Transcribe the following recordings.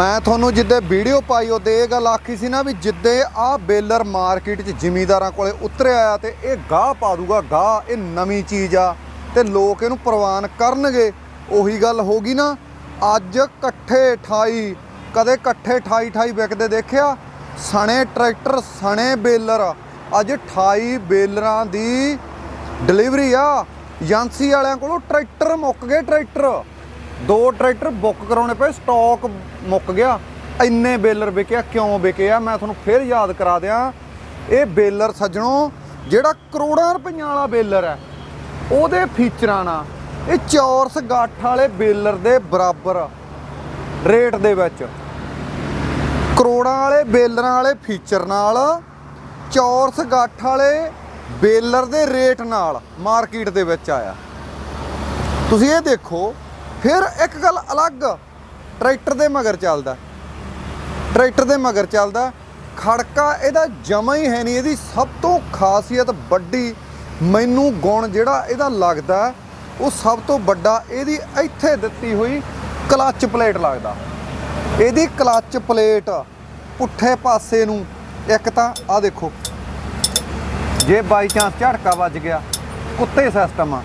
ਮੈਂ ਤੁਹਾਨੂੰ ਜਿੱਦੇ ਵੀਡੀਓ ਪਾਈ ਉਹਦੇ ਇਹ ਗੱਲ ਆਖੀ ਸੀ ਨਾ ਵੀ ਜਿੱਦੇ ਆ ਬੇਲਰ ਮਾਰਕੀਟ 'ਚ ਜ਼ਿਮੀਦਾਰਾਂ ਕੋਲੇ ਉਤਰਿਆ ਆ ਤੇ ਇਹ ਗਾਹ ਪਾ ਦੂਗਾ, ਗਾਹ ਇਹ ਨਵੀਂ ਚੀਜ਼ ਆ ਤੇ ਲੋਕ ਇਹਨੂੰ ਪ੍ਰਵਾਨ ਕਰਨਗੇ, ਉਹੀ ਗੱਲ ਹੋ ਗਈ ਨਾ। ਅੱਜ ਇਕੱਠੇ 28 ਕਦੇ ਇਕੱਠੇ 28 28 ਵਿਕਦੇ ਦੇਖਿਆ, ਸਣੇ ਟਰੈਕਟਰ, ਸਣੇ ਬੇਲਰ। ਅੱਜ 28 ਬੇਲਰਾਂ ਦੀ ਡਿਲੀਵਰੀ ਆ। ਏਜੰਸੀ ਵਾਲਿਆਂ ਕੋਲੋਂ ਟਰੈਕਟਰ ਮੁੱਕ ਗਏ, ਟਰੈਕਟਰ। ਦੋ ਟਰੈਕਟਰ ਬੁੱਕ ਕਰਾਉਣੇ ਪਏ, ਸਟਾਕ ਮੁੱਕ ਗਿਆ। ਇੰਨੇ ਬੇਲਰ ਵਿਕਿਆ ਕਿਉਂ ਵਿਕਿਆ ਮੈਂ ਤੁਹਾਨੂੰ ਫਿਰ ਯਾਦ ਕਰਾ ਦਿਆਂ। ਇਹ ਬੇਲਰ ਸੱਜਣੋ, ਜਿਹੜਾ ਕਰੋੜਾਂ ਰੁਪਈਆਂ ਵਾਲਾ ਬੇਲਰ ਹੈ, ਉਹਦੇ ਫੀਚਰਾਂ ਨਾਲ ਇਹ ਚੌਰਸ ਗੱਠ ਵਾਲੇ ਬੇਲਰ ਦੇ ਬਰਾਬਰ ਰੇਟ ਦੇ ਵਿੱਚ ਕਰੋੜਾਂ ਵਾਲੇ ਬੇਲਰਾਂ ਵਾਲੇ ਫੀਚਰ ਨਾਲ, ਚੌਰਸ ਗੱਠ ਵਾਲੇ ਬੇਲਰ ਦੇ ਰੇਟ ਨਾਲ ਮਾਰਕੀਟ ਦੇ ਵਿੱਚ ਆਇਆ। ਤੁਸੀਂ ਇਹ ਦੇਖੋ ਫਿਰ ਇੱਕ ਗੱਲ ਅਲੱਗ, ਟਰੈਕਟਰ ਦੇ ਮਗਰ ਚੱਲਦਾ। ਟਰੈਕਟਰ ਦੇ ਮਗਰ ਚੱਲਦਾ। ਖੜਕਾ ਇਹਦਾ ਜਮਾ ਹੀ ਹੈ ਨਹੀਂ, ਇਹਦੀ ਸਭ ਤੋਂ ਖਾਸੀਅਤ ਵੱਡੀ ਮੈਨੂੰ ਗੁਣ ਜਿਹੜਾ ਇਹਦਾ ਲੱਗਦਾ, ਉਹ ਸਭ ਤੋਂ ਵੱਡਾ ਇਹਦੀ ਇੱਥੇ ਦਿੱਤੀ ਹੋਈ ਕਲੱਚ ਪਲੇਟ ਲੱਗਦਾ। ਇਹਦੀ ਕਲੱਚ ਪਲੇਟ ਪੁੱਠੇ ਪਾਸੇ ਨੂੰ, ਇੱਕ ਤਾਂ ਆ ਦੇਖੋ, ਜੇ ਬਾਈ ਚਾਂਸ ਝਟਕਾ ਵੱਜ ਗਿਆ, ਕੁੱਤੇ ਸਿਸਟਮ ਆ।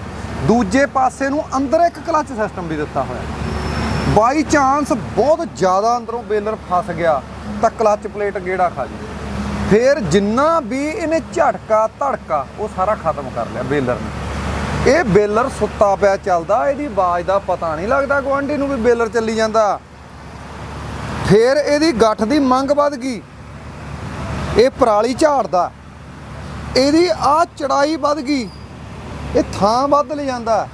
ਦੂਜੇ ਪਾਸੇ ਨੂੰ ਅੰਦਰ ਇੱਕ ਕਲੱਚ ਸਿਸਟਮ ਵੀ ਦਿੱਤਾ ਹੋਇਆ। ਬਾਈ ਚਾਂਸ ਬਹੁਤ ਜ਼ਿਆਦਾ ਅੰਦਰੋਂ ਬੇਲਰ ਫਸ ਗਿਆ, ਤਾਂ ਕਲੱਚ ਪਲੇਟ ਗੇੜਾ ਖਾ ਜੀ ਫਿਰ ਜਿੰਨਾ ਵੀ ਇਹਨੇ ਝਟਕਾ ਧੜਕਾ, ਉਹ ਸਾਰਾ ਖਤਮ ਕਰ ਲਿਆ ਬੇਲਰ ਨੇ। ਇਹ ਬੇਲਰ ਸੁੱਤਾ ਪਿਆ ਚੱਲਦਾ, ਇਹਦੀ ਆਵਾਜ਼ ਦਾ ਪਤਾ ਨਹੀਂ ਲੱਗਦਾ ਗੁਆਂਢੀ ਨੂੰ ਵੀ ਬੇਲਰ ਚੱਲੀ ਜਾਂਦਾ। ਫਿਰ ਇਹਦੀ ਗੱਠ ਦੀ ਮੰਗ ਵੱਧ ਗਈ। ਇਹ ਪਰਾਲੀ ਝਾੜਦਾ। ਇਹਦੀ ਆ ਚੜਾਈ ਵੱਧ ਗਈ। ਇਹ ਥਾਂ ਵੱਧ ਲੈ ਜਾਂਦਾ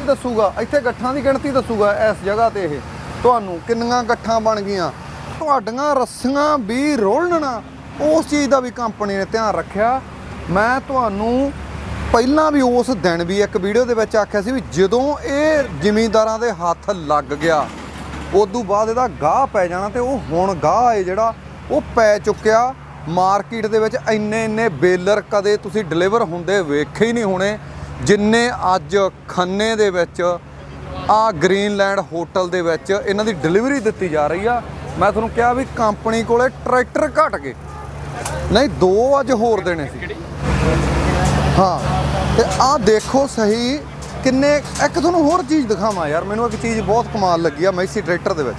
ਇਹ ਦੱਸੂਗਾ, ਇੱਥੇ ਗੱਠਾਂ ਦੀ ਗਿਣਤੀ ਦੱਸੂਗਾ ਇਸ ਜਗ੍ਹਾ ਤੇ ਇਹ। ਤੁਹਾਨੂੰ ਕਿੰਨੀਆਂ ਗੱਠਾਂ ਬਣ ਗਈਆਂ? ਤੁਹਾਡੀਆਂ ਰੱਸੀਆਂ ਵੀ ਰੋਲਣਾ। ਉਸ ਚੀਜ਼ ਦਾ ਵੀ ਕੰਪਨੀ ਨੇ ਧਿਆਨ ਰੱਖਿਆ। ਮੈਂ ਤੁਹਾਨੂੰ ਪਹਿਲਾਂ ਵੀ ਉਸ ਦਿਨ ਵੀ ਇੱਕ ਵੀਡੀਓ ਦੇ ਵਿੱਚ ਆਖਿਆ ਸੀ ਵੀ ਜਦੋਂ ਇਹ ਜ਼ਿਮੀਂਦਾਰਾਂ ਦੇ ਹੱਥ ਲੱਗ ਗਿਆ, ਉਦੋਂ ਬਾਅਦ ਇਹਦਾ ਗਾਹ ਪੈ ਜਾਣਾ ਤੇ ਉਹ ਹੁਣ ਗਾਹ ਹੈ ਜਿਹੜਾ, ਉਹ ਪੈ ਚੁੱਕਿਆ। ਮਾਰਕੀਟ ਦੇ ਵਿੱਚ ਇੰਨੇ ਇੰਨੇ ਬੇਲਰ ਕਦੇ ਤੁਸੀਂ ਡਿਲੀਵਰ ਹੁੰਦੇ ਵੇਖੇ ਹੀ ਨਹੀਂ ਹੋਣੇ। ਜਿੰਨੇ ਅੱਜ ਖੰਨੇ ਦੇ ਵਿੱਚ, ਆ ਗ੍ਰੀਨਲੈਂਡ ਹੋਟਲ ਦੇ ਵਿੱਚ ਇਹਨਾਂ ਦੀ ਡਿਲੀਵਰੀ ਦਿੱਤੀ ਜਾ ਰਹੀ ਆ। ਮੈਂ ਤੁਹਾਨੂੰ ਕਿਹਾ ਵੀ ਕੰਪਨੀ ਕੋਲੇ ਟਰੈਕਟਰ ਘਟ ਗਏ। ਨਹੀਂ, ਦੋ ਅੱਜ ਹੋਰ ਦੇਣੇ ਸੀ। ਹਾਂ, ਤੇ ਆਹ ਦੇਖੋ ਸਹੀ ਕਿੰਨੇ, ਇੱਕ ਤੁਹਾਨੂੰ ਹੋਰ ਚੀਜ਼ ਦਿਖਾਵਾਂ ਯਾਰ, ਮੈਨੂੰ ਇੱਕ ਚੀਜ਼ ਬਹੁਤ ਕਮਾਲ ਲੱਗੀ ਆ ਮੈਸੀ ਟਰੈਕਟਰ ਦੇ ਵਿੱਚ।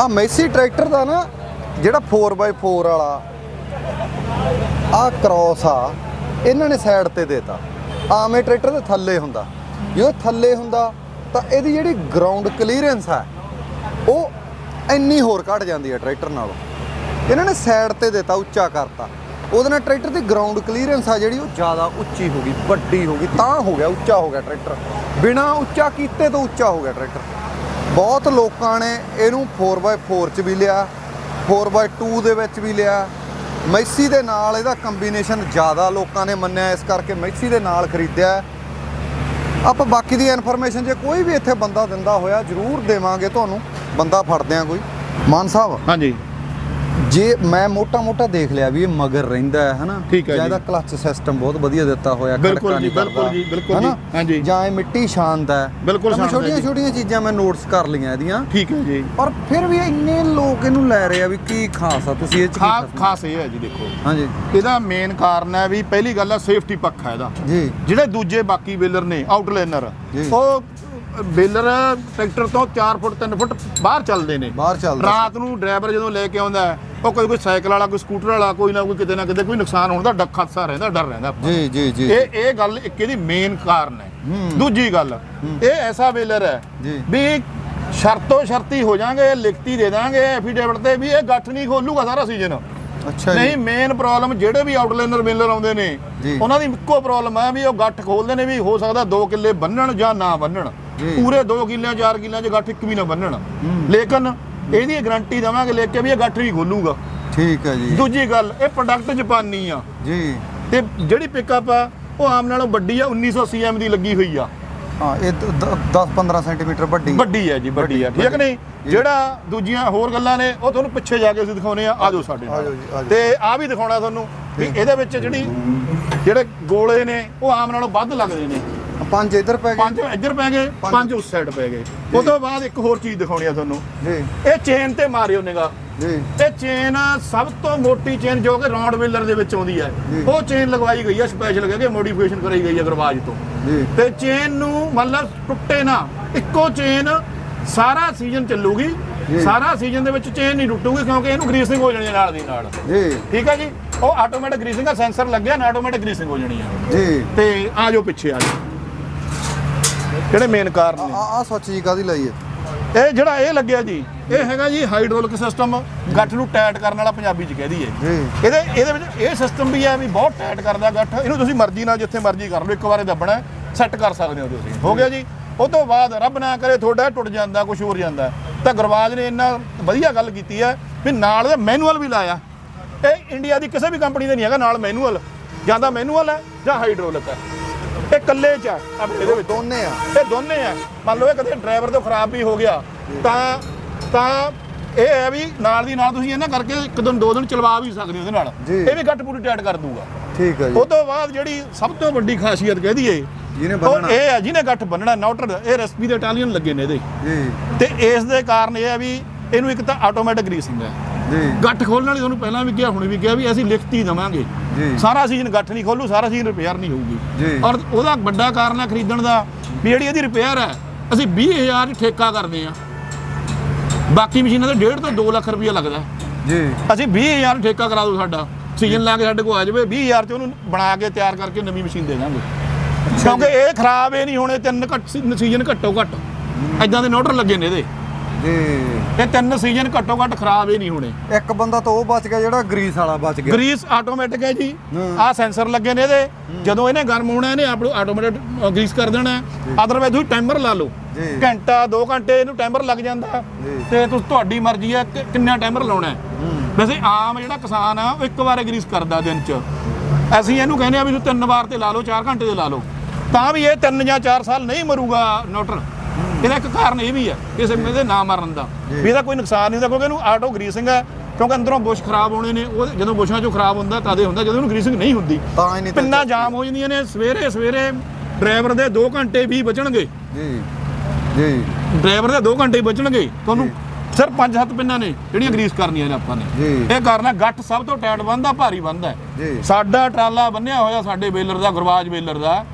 ਆ ਮੈਸੀ ਟਰੈਕਟਰ ਦਾ ਨਾ, ਜਿਹੜਾ 4x4 ਵਾਲਾ, ਆ ਕ੍ਰੋਸ ਆ ਇਹਨਾਂ ਨੇ ਸਾਈਡ ਤੇ ਦੇਤਾ। ਆਮੇ ਟਰੈਕਟਰ ਦੇ ਥੱਲੇ ਹੁੰਦਾ। ਜੇ ਥੱਲੇ ਹੁੰਦਾ, ਤਾਂ ਇਹਦੀ ਜਿਹੜੀ ਗਰਾਊਂਡ ਕਲੀਅਰੈਂਸ ਆ, ਉਹ ਇੰਨੀ ਹੋਰ ਘਟ ਜਾਂਦੀ ਹੈ ਟਰੈਕਟਰ ਨਾਲੋਂ। ਇਹਨਾਂ ਨੇ ਸਾਈਡ ਤੇ ਦਿੱਤਾ, ਉੱਚਾ ਕਰਤਾ। ਉਹਦੇ ਨਾਲ ਟਰੈਕਟਰ ਦੀ ਗਰਾਊਂਡ ਕਲੀਅਰੈਂਸ ਆ ਜਿਹੜੀ, ਉਹ ਜ਼ਿਆਦਾ ਉੱਚੀ ਹੋ ਗਈ, ਵੱਡੀ ਹੋ ਗਈ, ਤਾਂ ਹੋ ਗਿਆ, ਉੱਚਾ ਹੋ ਗਿਆ ਟਰੈਕਟਰ। ਬਿਨਾ ਉੱਚਾ ਕੀਤੇ ਤੋਂ ਉੱਚਾ ਹੋ ਗਿਆ ਟਰੈਕਟਰ। ਬਹੁਤ ਲੋਕਾਂ ਨੇ ਇਹਨੂੰ 4x4 ਚ ਵੀ ਲਿਆ 4x2 ਦੇ ਵਿੱਚ ਵੀ ਲਿਆ ਮੈਸੀ ਦੇ ਨਾਲ ਇਹਦਾ ਕੰਬੀਨੇਸ਼ਨ ਜ਼ਿਆਦਾ ਲੋਕਾਂ ਨੇ ਮੰਨਿਆ, ਇਸ ਕਰਕੇ ਮੈਸੀ ਦੇ ਨਾਲ ਖਰੀਦਿਆ ਆਪਾਂ ਬਾਕੀ ਦੀ ਇਨਫੋਰਮੇਸ਼ਨ ਜੇ ਕੋਈ ਵੀ ਇੱਥੇ ਬੰਦਾ ਦਿੰਦਾ ਹੋਇਆ, ਜ਼ਰੂਰ ਦੇਵਾਂਗੇ ਤੁਹਾਨੂੰ। ਬੰਦਾ ਫੜਦੇ ਆ ਕੋਈ। ਮਾਨ ਸਾਹਿਬ, ਹਾਂਜੀ। ਜੇ ਮੈਂ ਮੋਟਾ ਮੋਟਾ ਦੇਖ ਲਿਆ ਵੀ ਇਹ ਮਗਰ ਰਹਿੰਦਾ ਹੈ ਹਨਾ? ਠੀਕ ਹੈ ਜਾਂ। ਜੀ। ਇਹਦਾ ਕਲੱਚ ਸਿਸਟਮ ਬਹੁਤ ਵਧੀਆ ਦਿੱਤਾ ਹੋਇਆ ਬਿਲਕੁਲ ਖੜਕਾ ਜੀ, ਨਹੀਂ ਕਰਦਾ, ਬਿਲਕੁਲ ਜੀ, ਬਿਲਕੁਲ ਜੀ? ਹਾਂਜੀ। ਜਾਂ ਇਹ ਮਿੱਟੀ ਸ਼ਾਂਤ ਹੈ। ਬਿਲਕੁਲ ਸ਼ਾਂਤ ਹੈ ਛੋਟੀਆਂ ਜੀ। ਛੋਟੀਆਂ ਚੀਜ਼ਾਂ ਮੈਂ ਨੋਟਸ ਕਰ ਲਈਆਂ ਇਹਦੀਆਂ। ਠੀਕ ਹੈ ਜੀ। ਪਰ ਫਿਰ ਵੀ ਇੰਨੇ ਲੋਕ ਇਹਨੂੰ ਲੈ ਰਹੇ ਆ ਵੀ ਕੀ ਖਾਸ ਆ ਤੁਸੀਂ ਇਹ ਚ ਕੀ ਖਾਸ ਖਾਸ ਖਾਸ ਇਹ ਹੈ ਜੀ ਦੇਖੋ। ਹਾਂਜੀ। ਇਹਦਾ ਮੇਨ ਕਾਰਨ ਹੈ ਵੀ ਪਹਿਲੀ ਗੱਲ ਹੈ ਸੇਫਟੀ ਪੱਖ ਹੈ ਇਹਦਾ। ਜੀ। ਜਿਹੜੇ ਦੂਜੇ ਬਾਕੀ ਬੇਲਰ ਨੇ ਆਊਟਲਾਈਨਰ ਜੀ। ਉਹ ਬੇਲਰ ਟਰੈਕਟਰ ਤੋਂ 4 ਫੁੱਟ 3 ਫੁੱਟ ਬਾਹਰ ਚੱਲਦੇ ਨੇ। ਬਾਹਰ ਚੱਲਦਾ ਰਾਤ ਨੂੰ ਡਰਾਈਵਰ ਜਦੋਂ ਲੈ ਕੇ ਆਉਂਦਾ ਹੈ, ਉਹ ਕੋਈ ਕੋਈ ਸਾਈਕਲ ਵਾਲਾ ਕੋਈ ਸਕੂਟਰ ਵਾਲਾ ਕੋਈ ਨਾ ਕੋਈ ਕਿਤੇ ਨਾ ਕਿਤੇ ਕੋਈ ਨੁਕਸਾਨ ਹੋਣ ਦਾ ਡਰ ਖਤਸਾ ਰਹਿੰਦਾ ਡਰ ਰਹਿੰਦਾ ਜੀ ਜੀ ਜੀ। ਇਹ ਇਹ ਗੱਲ ਇੱਕ ਇਹਦੀ ਮੇਨ ਕਾਰਨ ਹੈ। ਦੂਜੀ ਗੱਲ ਇਹ ਐਸਾ ਬੇਲਰ ਹੈ। ਵੀ ਸ਼ਰਤੋ ਸ਼ਰਤੀ ਹੋ ਜਾਾਂਗੇ ਲਿਖਤੀ ਦੇ ਦਾਂਗੇ ਐਫੀਡੇਵਿਟ ਤੇ ਵੀ ਇਹ ਗੱਠ ਨਹੀਂ ਖੋਲੂਗਾ ਸਾਰਾ ਸੀਜ਼ਨ ਅੱਛਾ ਜੀ। ਨਹੀਂ ਮੇਨ ਪ੍ਰੋਬਲਮ ਜਿਹੜੇ ਵੀ ਆਊਟਲਾਈਨਰ ਬੇਲਰ ਆਉਂਦੇ ਨੇ। ਉਹਨਾਂ ਦੀ ਇੱਕੋ ਪ੍ਰੋਬਲਮ ਹੈ ਵੀ ਉਹ ਗੱਠ ਖੋਲਦੇ ਨੇ ਵੀ ਹੋ ਸਕਦਾ 2 ਕਿੱਲੇ ਬੰਨਣ ਜਾਂ ਨਾ ਬੰਨਣ। ਪੂਰੇ 2 ਕਿੱਲਿਆਂ 4 ਕਿੱਲਿਆਂ 'ਚ ਗੱਠ ਇੱਕ ਵੀ ਨਾ ਬੰਨਣ। ਲੇਕਿਨ ਇਹਦੀ ਗਾਰੰਟੀ ਦਵਾਂਗੇ ਲੈ ਕੇ ਵੀ ਇਹ ਗੱਠ ਨਹੀਂ ਖੋਲੂਗਾ। ਠੀਕ ਹੈ ਜੀ। ਦੂਜੀ ਗੱਲ ਇਹ ਪ੍ਰੋਡਕਟ ਜਾਪਾਨੀ ਆ। ਜੀ। ਤੇ ਜਿਹੜੀ ਪਿਕਅਪ ਆ ਉਹ ਆਮ ਨਾਲੋਂ ਵੱਡੀ ਆ 1900 ਸੀਐਮ ਦੀ ਲੱਗੀ ਹੋਈ ਆ। ਹਾਂ ਇਹ 10 15 ਸੈਂਟੀਮੀਟਰ ਵੱਡੀ। ਵੱਡੀ ਹੈ ਜੀ ਵੱਡੀ ਹੈ ਠੀਕ ਨਹੀਂ? ਜਿਹੜਾ ਦੂਜੀਆਂ ਹੋਰ ਗੱਲਾਂ ਨੇ ਉਹ ਤੁਹਾਨੂੰ ਪਿੱਛੇ ਜਾ ਕੇ ਅਸੀਂ ਦਿਖਾਉਨੇ ਆ ਆਜੋ ਸਾਡੇ ਨਾਲ। ਤੇ ਆ ਵੀ ਦਿਖਾਉਣਾ ਤੁਹਾਨੂੰ ਵੀ ਇਹਦੇ ਵਿੱਚ ਜਿਹੜੀ ਜਿਹੜੇ ਗੋਲੇ ਨੇ ਉਹ ਆਮ ਨਾਲੋਂ ਵੱਧ ਲੱਗਦੇ ਨੇ। ਪੰਜ ਇੱਧਰ ਪੈ ਗਏ। ਪੰਜ ਇੱਧਰ ਪੈ ਗਏ ਪੰਜ। ਉਸ ਸਾਈਡ ਪੈ ਗਏ। ਉਸ ਤੋਂ ਬਾਅਦ ਇੱਕ ਹੋਰ ਚੀਜ਼ ਦਿਖਾਉਣੀ ਆ ਤੁਹਾਨੂੰ। ਜੀ। ਇਹ ਚੇਨ ਤੇ ਮਾਰਿਓ ਨਿਗਾ ਜੀ। ਇਹ ਚੇਨ ਸਭ ਤੋਂ ਮੋਟੀ ਚੇਨ ਜੋ ਕਿ ਰੌਂਡ ਮਿਲਰ ਦੇ ਵਿੱਚ ਆਉਂਦੀ ਹੈ। ਉਹ ਚੇਨ ਲਗਵਾਈ ਗਈ ਹੈ ਸਪੈਸ਼ਲ ਕਰਕੇ ਮੋਡੀਫਿਕੇਸ਼ਨ ਕਰਾਈ ਗਈ ਹੈ ਗਰਵਾਜ ਤੋਂ। ਜੀ। ਤੇ ਚੇਨ ਨੂੰ ਮਤਲਬ ਟੁੱਟੇ ਨਾ ਇੱਕੋ ਚੇਨ ਸਾਰਾ ਸੀਜ਼ਨ ਚੱਲੂਗੀ। ਸਾਰਾ ਸੀਜ਼ਨ ਦੇ ਵਿੱਚ ਚੇਨ ਨਹੀਂ ਟੁੱਟੂਗੀ ਕਿਉਂਕਿ ਇਹਨੂੰ ਗਰੀਸਿੰਗ ਹੋ ਜਾਣੀ ਹੈ ਨਾਲ ਦੀ ਨਾਲ। ਜੀ। ਠੀਕ ਹੈ ਜੀ? ਉਹ ਆਟੋਮੈਟਿਕ ਗਰੀਸਿੰਗ ਦਾ ਸੈਂਸਰ ਲੱਗਿਆ ਨਾ ਆਟੋਮੈਟਿਕ ਗਰੀਸਿੰਗ ਹੋ ਜਾਣੀ ਹੈ ਜੀ। ਤੇ ਆ ਜਾਓ ਪਿੱਛੇ ਆ ਜਾਓ। ਕਿਹੜੇ ਮੇਨ ਕਾਰਨ ਨੇ? ਆ ਸੋਚ ਜੀ ਕਾਦੀ ਲਈ ਹੈ? ਇਹ ਜਿਹੜਾ ਇਹ ਲੱਗਿਆ ਜੀ ਇਹ ਹੈਗਾ ਜੀ ਹਾਈਡ੍ਰੋਲਿਕ ਸਿਸਟਮ ਗੱਠ ਨੂੰ ਟਾਈਟ ਕਰਨ ਵਾਲਾ ਪੰਜਾਬੀ ਚ ਕਹਿ ਦਈਏ। ਜੀ। ਇਹਦੇ ਇਹਦੇ ਵਿੱਚ ਇਹ ਸਿਸਟਮ ਵੀ ਹੈ ਵੀ ਬਹੁਤ ਟਾਈਟ ਕਰਦਾ ਗੱਠ। ਇਹਨੂੰ ਤੁਸੀਂ ਮਰਜ਼ੀ ਨਾਲ ਜਿੱਥੇ ਮਰਜ਼ੀ ਕਰ ਲਓ ਇੱਕ ਵਾਰੇ ਦੱਬਣਾ ਸੈੱਟ ਕਰ ਸਕਦੇ ਹੋ ਤੁਸੀਂ। ਹੋ ਗਿਆ ਜੀ। ਉਹ ਤੋਂ ਬਾਅਦ ਰੱਬ ਨਾ ਕਰੇ ਤੁਹਾਡਾ ਟੁੱਟ ਜਾਂਦਾ ਕੁਝ ਹੋਰ ਜਾਂਦਾ। ਤਾਂ ਗੁਰਬਾਜ ਨੇ ਇੰਨਾ ਵਧੀਆ ਗੱਲ ਕੀਤੀ ਹੈ ਵੀ ਨਾਲ ਦੇ ਮੈਨੂਅਲ ਵੀ ਲਾਇਆ। ਇਹ ਇੰਡੀਆ ਦੀ ਕਿਸੇ ਵੀ ਕੰਪਨੀ ਦੇ ਨਹੀਂ ਹੈਗਾ ਨਾਲ ਮੈਨੂਅਲ ਜਾਂ ਤਾਂ ਮੈਨੂਅਲ ਹੈ ਜਾਂ ਹਾਈਡ੍ਰੋਲਿਕ ਹੈ। ਇਹ ਇਕੱਲੇ ਚ ਆਹ ਇਹਦੇ ਵਿੱਚ। ਦੋਨੇ ਆ। ਇਹ ਦੋਨੇ ਆ। ਮੰਨ ਲਓ ਇਹ ਕਦੇ ਡਰਾਈਵਰ ਤੋਂ ਖਰਾਬ ਵੀ ਹੋ ਗਿਆ ਤਾਂ ਤਾਂ ਇਹ ਹੈ ਵੀ ਨਾਲ ਦੀ ਨਾਲ ਤੁਸੀਂ ਇਹਨਾਂ ਕਰਕੇ ਇੱਕ ਦਿਨ ਦੋ ਦਿਨ ਚਲਵਾ ਵੀ ਸਕਦੇ ਹੋ ਇਹਦੇ ਨਾਲ। ਇਹ ਵੀ ਗੱਟ ਪੂਰੀ ਟਾਈਟ ਕਰ ਦੂਗਾ। ਠੀਕ ਹੈ ਜੀ। ਉਸ ਤੋਂ ਬਾਅਦ ਜਿਹੜੀ ਸਭ ਤੋਂ ਵੱਡੀ ਖਾਸੀਅਤ ਕਹਿ ਦਈਏ ਜਿਹਨੇ ਉਹ ਬੰਨਣਾ ਇਹ ਹੈ ਜਿਹਨੇ ਗੱਠ ਬੰਨਣਾ ਨਾਉਟਰ ਇਹ ਰੈਸਪੀ ਦੇ ਇਟਾਲੀਅਨ ਲੱਗੇ ਨੇ ਇਹਦੇ। ਜੀ। ਤੇ ਇਸ ਦੇ ਕਾਰਨ ਇਹ ਹੈ ਵੀ ਇਹਨੂੰ ਇੱਕ ਤਾਂ ਆਟੋਮੈਟਿਕ ਗਰੀਸਿੰਗ ਹੈ। ਜੀ। ਗੱਠ ਖੋਲਣ ਵਾਲੀ ਤੁਹਾਨੂੰ ਪਹਿਲਾਂ ਵੀ ਕਿਹਾ ਹੁਣ ਵੀ ਕਿਹਾ ਵੀ ਅਸੀਂ ਲਿਖਤੀ ਦਵਾਂਗੇ। ਜੀ। ਸਾਰਾ ਸੀਜ਼ਨ ਗੱਠ ਨਹੀਂ ਖੋਲੂ ਸਾਰਾ ਸੀਜ਼ਨ ਰਿਪੇਅਰ ਨਹੀਂ ਹੋਊਗੀ। ਜੀ। ਔਰ ਉਹਦਾ ਵੱਡਾ ਕਾਰਨ ਹੈ ਖਰੀਦਣ ਦਾ ਵੀ ਜਿਹੜੀ ਇਹਦੀ ਰਿਪੇਅਰ ਹੈ ਅਸੀਂ 20000 ਚ ਠੇਕਾ ਕਰਦੇ ਆ। ਬਾਕੀ ਮਸ਼ੀਨਾਂ ਤੇ 1.5 ਤੋਂ 2 ਲੱਖ ਰੁਪਈਆ ਲੱਗਦਾ। ਜੀ। ਅਸੀਂ 20000 ਠੇਕਾ ਕਰਾ ਦਿਓ ਸਾਡਾ। ਸੀਜ਼ਨ ਲਾ ਕੇ ਸਾਡੇ ਕੋਲ ਆ ਜਾਵੇ 20000 ਚ ਉਹਨੂੰ ਬਣਾ ਕੇ ਤਿਆਰ ਕਰਕੇ ਨਵੀਂ ਮਸ਼ੀਨ ਦੇ ਦਾਂਗੇ। ਕਿਉਂਕਿ ਇਹ ਖਰਾਬ ਇਹ ਨਹੀਂ ਹੋਣੇ ਤਿੰਨ ਘੱਟ ਸੀਜ਼ਨ ਘੱਟੋ ਘੱਟ। ਐਦਾਂ ਦੇ ਨੋਟਰ ਲੱਗੇ ਨੇ ਇਹਦੇ। ਜੀ। ਇਹ ਤਿੰਨ ਸੀਜ਼ਨ ਘੱਟੋ ਘੱਟ ਖਰਾਬ ਇਹ ਨਹੀਂ ਹੋਣੇ। ਇੱਕ ਬੰਦਾ ਤਾਂ ਉਹ ਬਚ ਗਿਆ ਜਿਹੜਾ ਗਰੀਸ ਵਾਲਾ ਬਚ ਗਿਆ। ਗਰੀਸ ਆਟੋਮੈਟਿਕ ਹੈ ਜੀ। ਹਾਂ। ਆਹ ਸੈਂਸਰ ਲੱਗੇ ਨੇ ਇਹਦੇ। ਜਦੋਂ ਇਹਨੇ ਗਰਮ ਹੋਣਾ ਇਹਨੇ ਆਪ ਆਟੋਮੈਟਿਕ ਗਰੀਸ ਕਰ ਦੇਣਾ। ਅਦਰਵਾਇਜ਼ ਤੁਸੀਂ ਟਾਈਮਰ ਲਾ ਲਓ। ਘੰਟਾ 2 ਘੰਟੇ ਇਹਨੂੰ ਟਾਈਮਰ ਲੱਗ ਜਾਂਦਾ। ਤੇ ਤੁਸੀਂ ਤੁਹਾਡੀ ਮਰਜ਼ੀ ਹੈ ਕਿੰਨਾ ਟਾਈਮਰ ਲਾਉਣਾ ਹੈ। ਵੈਸੇ ਆਮ ਜਿਹੜਾ ਕਿਸਾਨ ਆ ਉਹ ਇੱਕ ਵਾਰ ਗਰੀਸ ਕਰਦਾ ਦਿਨ 'ਚ। ਅਸੀਂ ਇਹਨੂੰ ਕਹਿੰਦੇ ਆ ਵੀ ਤੁਸੀਂ ਤਿੰਨ ਵਾਰ ਤੇ ਲਾ ਲਓ 4 ਘੰਟੇ ਤੇ ਲਾ ਲਓ। ਤਾਂ ਵੀ ਇਹ 3 ਜਾਂ 4 ਸਾਲ ਨਹੀਂ ਮਰੂਗਾ ਨੋਟਰ। ਇਹਦਾ ਇੱਕ ਕਾਰਨ ਇਹ ਵੀ ਹੈ ਕਿਸੇ ਇਹਦੇ ਨਾ ਮਰਨ ਦਾ। ਵੀ ਇਹਦਾ ਕੋਈ ਨੁਕਸਾਨ ਨਹੀਂ ਹੁੰਦਾ ਕਿਉਂਕਿ ਇਹਨੂੰ ਆਟੋ ਗਰੀਸਿੰਗ ਹੈ ਕਿਉਂਕਿ ਅੰਦਰੋਂ ਬੁਸ਼ ਖਰਾਬ ਹੋਣੇ ਨੇ ਉਹ ਜਦੋਂ ਬੁਸ਼ਾਂ 'ਚੋਂ ਖਰਾਬ ਹੁੰਦਾ ਤਦੇ ਹੁੰਦਾ ਜਦੋਂ ਇਹਨੂੰ ਗਰੀਸਿੰਗ ਨਹੀਂ ਹੁੰਦੀ। ਤਾਂ ਪਿੰਨਾਂ ਜਾਮ ਹੋ ਜਾਂਦੀਆਂ ਨੇ ਸਵੇਰੇ ਸਵੇਰੇ ਡਰਾਈਵਰ ਦੇ 2 ਘੰਟੇ ਵੀ ਬਚਣਗੇ। ਜੀ ਜੀ। ਡਰਾਈਵਰ ਦੇ 2 ਘੰਟੇ ਬਚਣਗੇ। ਤੁਹਾਨੂੰ ਸਿਰ 5-7 ਪਿੰਨਾਂ ਨੇ ਜਿਹੜੀਆਂ ਗਰੀਸ ਕਰਨੀਆਂ ਨੇ ਆਪਾਂ ਨੇ। ਇਹ ਕਾਰਨ ਗੱਠ ਸਭ ਤੋਂ ਟਾਈਟ ਬੰਦਾ ਭਾਰੀ ਬੰਦਾ। ਸਾਡਾ ਟਰਾਲਾ ਬੰਨਿਆ ਹੋਇਆ ਸਾਡੇ ਬੇਲਰ ਦਾ ਗੁਰਬਾਜ ਬੇਲਰ ਦਾ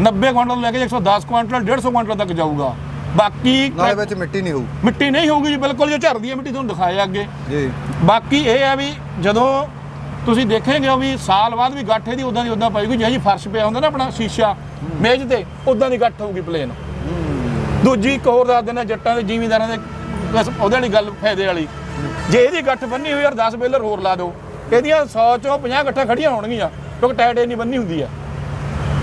90 ਕੁਇੰਟਲ ਲੈ ਕੇ 110 ਕੁਇੰਟਲ 150 ਕੁਇੰਟਲ ਤੱਕ ਜਾਊਗਾ। ਬਾਕੀ ਨਾਲੇ ਵਿੱਚ ਮਿੱਟੀ ਨਹੀਂ ਹੋਊ। ਮਿੱਟੀ ਨਹੀਂ ਹੋਊਗੀ ਜੀ ਬਿਲਕੁਲ ਜੋ ਝਰਦੀ ਹੈ ਮਿੱਟੀ ਤੁਹਾਨੂੰ ਦਿਖਾਇਆ ਅੱਗੇ। ਜੀ। ਬਾਕੀ ਇਹ ਹੈ ਵੀ ਜਦੋਂ ਤੁਸੀਂ ਦੇਖੇਗੇ ਵੀ ਸਾਲ ਬਾਅਦ ਵੀ ਗੱਠ ਇਹਦੀ ਉਦਾਂ ਦੀ ਉਦਾਂ ਪਏਗੀ ਜਿਹੋ ਜੀ ਫਰਸ਼ ਪਿਆ ਹੁੰਦਾ ਨਾ ਆਪਣਾ ਸ਼ੀਸ਼ਾ ਮੇਜ਼ ਤੇ ਉਦਾਂ ਦੀ ਗੱਠ ਹੋਊਗੀ ਪਲੇਨ ਦੂਜੀ ਇੱਕ ਹੋਰ ਦੱਸ ਦਿੰਦਾ ਜੱਟਾਂ ਦੇ ਜ਼ਿਮੀਂਦਾਰਾਂ ਦੇ ਬਸ ਉਹਦੇ ਵਾਲੀ ਗੱਲ ਫਾਇਦੇ ਵਾਲੀ। ਜੇ ਇਹਦੀ ਗੱਠ ਬੰਨੀ ਹੋਈ ਯਾਰ 10 ਬੇਲਰ ਹੋਰ ਲਾ ਦਿਓ। ਇਹਦੀਆਂ 100 ਚੋਂ 50 ਗੱਠਾਂ ਖੜੀਆਂ ਹੋਣਗੀਆਂ ਕਿਉਂਕਿ ਟਾਇਟ ਨਹੀਂ ਬੰਨੀ ਹੁੰਦੀ ਆ।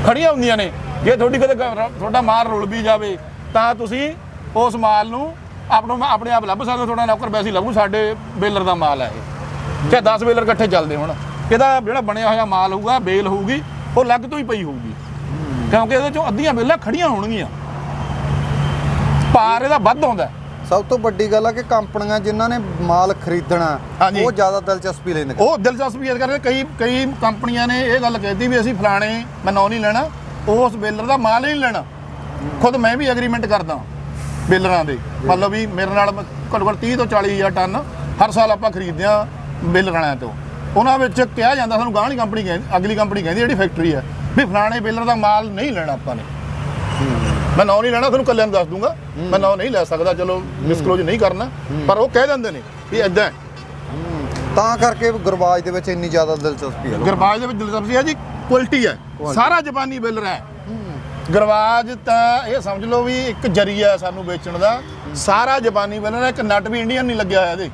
ਖੜੀਆਂ ਹੁੰਦੀਆਂ ਨੇ। ਜੇ ਤੁਹਾਡੀ ਕਦੇ ਤੁਹਾਡਾ ਮਾਲ ਰੁਲ ਵੀ ਜਾਵੇ ਤਾਂ ਤੁਸੀਂ ਉਸ ਮਾਲ ਨੂੰ ਆਪਣੋ ਆਪਣੇ ਆਪ ਲੱਭ ਸਕਦੇ ਹੋ ਤੁਹਾਡਾ ਨੌਕਰ ਵੈਸੇ ਲੱਭੂ ਸਾਡੇ ਬੇਲਰ ਦਾ ਮਾਲ ਹੈ ਇਹ। ਚਾਹੇ 10 ਬੇਲਰ ਇਕੱਠੇ ਚੱਲਦੇ ਹੋਣ। ਇਹਦਾ ਜਿਹੜਾ ਬਣਿਆ ਹੋਇਆ ਮਾਲ ਹੋਊਗਾ ਬੇਲ ਹੋਊਗੀ ਉਹ ਲੱਗ ਤੋਂ ਹੀ ਪਈ ਹੋਊਗੀ। ਕਿਉਂਕਿ ਇਹਦੇ ਚੋਂ ਅੱਧੀਆਂ ਬੇਲਾਂ ਖੜੀਆਂ ਹੋਣਗੀਆਂ। ਪਾਰ ਇਹਦਾ ਵੱਧ ਆਉਂਦਾ। ਸਭ ਤੋਂ ਵੱਡੀ ਗੱਲ ਆ ਕਿ ਕੰਪਨੀਆਂ ਜਿਨ੍ਹਾਂ ਨੇ ਮਾਲ ਖਰੀਦਣਾ ਹਾਂਜੀ। ਉਹ ਜ਼ਿਆਦਾ ਦਿਲਚਸਪੀ ਲੈਂਦੇ ਉਹ ਦਿਲਚਸਪੀ ਇਸ ਕਰਕੇ ਕਈ ਕਈ ਕੰਪਨੀਆਂ ਨੇ ਇਹ ਗੱਲ ਕਹਿਤੀ ਵੀ ਅਸੀਂ ਫਲਾਣੇ ਮੈਂ ਨਾਂ ਨਹੀਂ ਲੈਣਾ ਉਸ ਬੇਲਰ ਦਾ ਮਾਲ ਹੀ ਨਹੀਂ ਲੈਣਾ। ਖੁਦ ਮੈਂ ਵੀ ਐਗਰੀਮੈਂਟ ਕਰਦਾ ਬੇਲਰਾਂ ਦੇ। ਮਤਲਬ ਵੀ ਮੇਰੇ ਨਾਲ ਘੱਟੋ ਘੱਟ 30 ਤੋਂ 40 ਹਜ਼ਾਰ ਟਨ ਹਰ ਸਾਲ ਆਪਾਂ ਖਰੀਦਦੇ ਆ ਬੇਲਰ ਵਾਲਿਆਂ ਤੋਂ। ਉਹਨਾਂ ਵਿੱਚ ਕਿਹਾ ਜਾਂਦਾ ਸਾਨੂੰ ਗਾਂਹਲੀ ਕੰਪਨੀ ਕਹਿੰਦੀ ਅਗਲੀ ਕੰਪਨੀ ਕਹਿੰਦੀ ਜਿਹੜੀ ਫੈਕਟਰੀ ਹੈ ਵੀ ਫਲਾਣੇ ਬੇਲਰ ਦਾ ਮਾਲ ਨਹੀਂ ਲੈਣਾ ਆਪਾਂ ਨੇ। ਮੈਂ ਨਾਂ ਨਹੀਂ ਲੈਣਾ ਤੁਹਾਨੂੰ ਕੱਲਿਆਂ ਨੂੰ ਦੱਸ ਦੂੰਗਾ। ਮੈਂ ਨਾਂ ਨਹੀਂ ਲੈ ਸਕਦਾ ਚਲੋ ਡਿਸਕਲੋਜ਼ ਨਹੀਂ ਕਰਨਾ। ਪਰ ਉਹ ਕਹਿ ਦਿੰਦੇ ਨੇ ਵੀ ਹੈ। ਤਾਂ ਕਰਕੇ ਗੁਰਬਾਜ ਦੇ ਵਿੱਚ ਇੰਨੀ ਜ਼ਿਆਦਾ ਦਿਲਚਸਪੀ ਹੈ ਗਰਬਾਜ ਦੇ ਵਿੱਚ ਦਿਲਚਸਪੀ ਹੈ ਜੀ ਕੁਆਲਿਟੀ ਹੈ। ਸਾਰਾ ਜਾਪਾਨੀ ਬਿਲਰ ਹੈ। ਗਰਬਾਜ ਤਾਂ ਇਹ ਸਮਝ ਲਓ ਵੀ ਇੱਕ ਜਰੀਆ ਹੈ ਸਾਨੂੰ ਵੇਚਣ ਦਾ। ਸਾਰਾ ਜਾਪਾਨੀ ਹੈ ਇੱਕ ਨਟ ਵੀ ਇੰਡੀਅਨ ਨਹੀਂ ਲੱਗਿਆ ਹੋਇਆ ਇਹਦੇ।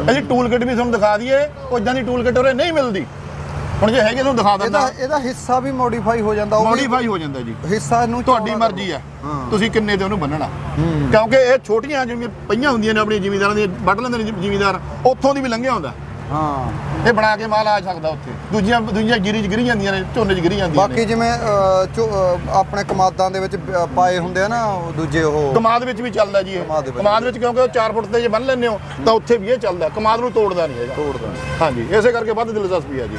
ਇਹਦੀ ਟੂਲ ਕਿਟ ਵੀ ਤੁਹਾਨੂੰ ਦਿਖਾ ਦਈਏ ਉਹ ਇਦਾਂ ਦੀ ਟੂਲ ਕਿਟ ਉਰੇ ਨਹੀਂ ਮਿਲਦੀ। ਹੁਣ ਜੇ ਹੈਗੇ ਤੁਹਾਨੂੰ ਦਿਖਾ ਇਹਦਾ ਦਿੰਦਾ। ਇਹਦਾ ਹਿੱਸਾ ਵੀ ਮੋਡੀਫਾਈ ਹੋ ਜਾਂਦਾ ਉਹ ਮੋਡੀਫਾਈ ਹੋ ਜਾਂਦਾ ਜੀ। ਹਿੱਸਾ ਇਹਨੂੰ ਤੁਹਾਡੀ ਮਰਜ਼ੀ ਹੈ। ਤੁਸੀਂ ਕਿੰਨੇ ਤੇ ਉਹਨੂੰ ਬੰਨਣਾ। ਕਿਉਂਕਿ ਇਹ ਛੋਟੀਆਂ ਜਿਵੇਂ ਪਈਆਂ ਹੁੰਦੀਆਂ ਨੇ ਆਪਣੀਆਂ ਜ਼ਿਮੀਂਦਾਰਾਂ ਦੀ ਵੱਢ ਲੈਂਦੇ ਨੇ ਜ਼ਿਮੀਂਦਾਰ ਉੱਥੋਂ ਦੀ ਵੀ ਲੰਘਿਆ ਹੁੰਦਾ। ਹਾਂ। ਇਹ ਬਣਾ ਕੇ ਮਾਲ ਆ ਸਕਦਾ ਉੱਥੇ। ਦੂਜੀਆਂ ਦੂਜੀਆਂ ਗਿਰੀ ਚ ਗਿਰੀ ਜਾਂਦੀਆਂ ਨੇ ਝੋਨੇ ਚ ਗਿਰੀ ਜਾਂਦੀਆਂ ਨੇ। ਬਾਕੀ ਜਿਵੇਂ ਅਹ, ਚੋ- ਅਹ, ਆਪਣੇ ਕਮਾਦਾਂ ਦੇ ਵਿੱਚ ਪਾਏ ਹੁੰਦੇ ਆ ਨਾ ਉਹ ਦੂਜੇ ਉਹ। ਕਮਾਦ ਵਿੱਚ ਵੀ ਚੱਲਦਾ ਜੀ ਇਹ। ਕਮਾਦ ਦੇ ਵਿੱਚ। ਕਮਾਦ ਵਿੱਚ ਕਿਉਂਕਿ ਉਹ 4 ਫੁੱਟ ਤੇ ਜੇ ਬੰਨ ਲੈਂਦੇ ਹੋ ਤਾਂ ਉੱਥੇ ਵੀ ਇਹ ਚੱਲਦਾ। ਕਮਾਦ ਨੂੰ ਤੋੜਦਾ ਨਹੀਂ ਹੈਗਾ। ਤੋੜਦਾ ਹਾਂਜੀ ਇਸੇ ਕਰਕੇ ਵੱਧ ਦਿਲਚਸਪੀ ਹੈ ਜੀ।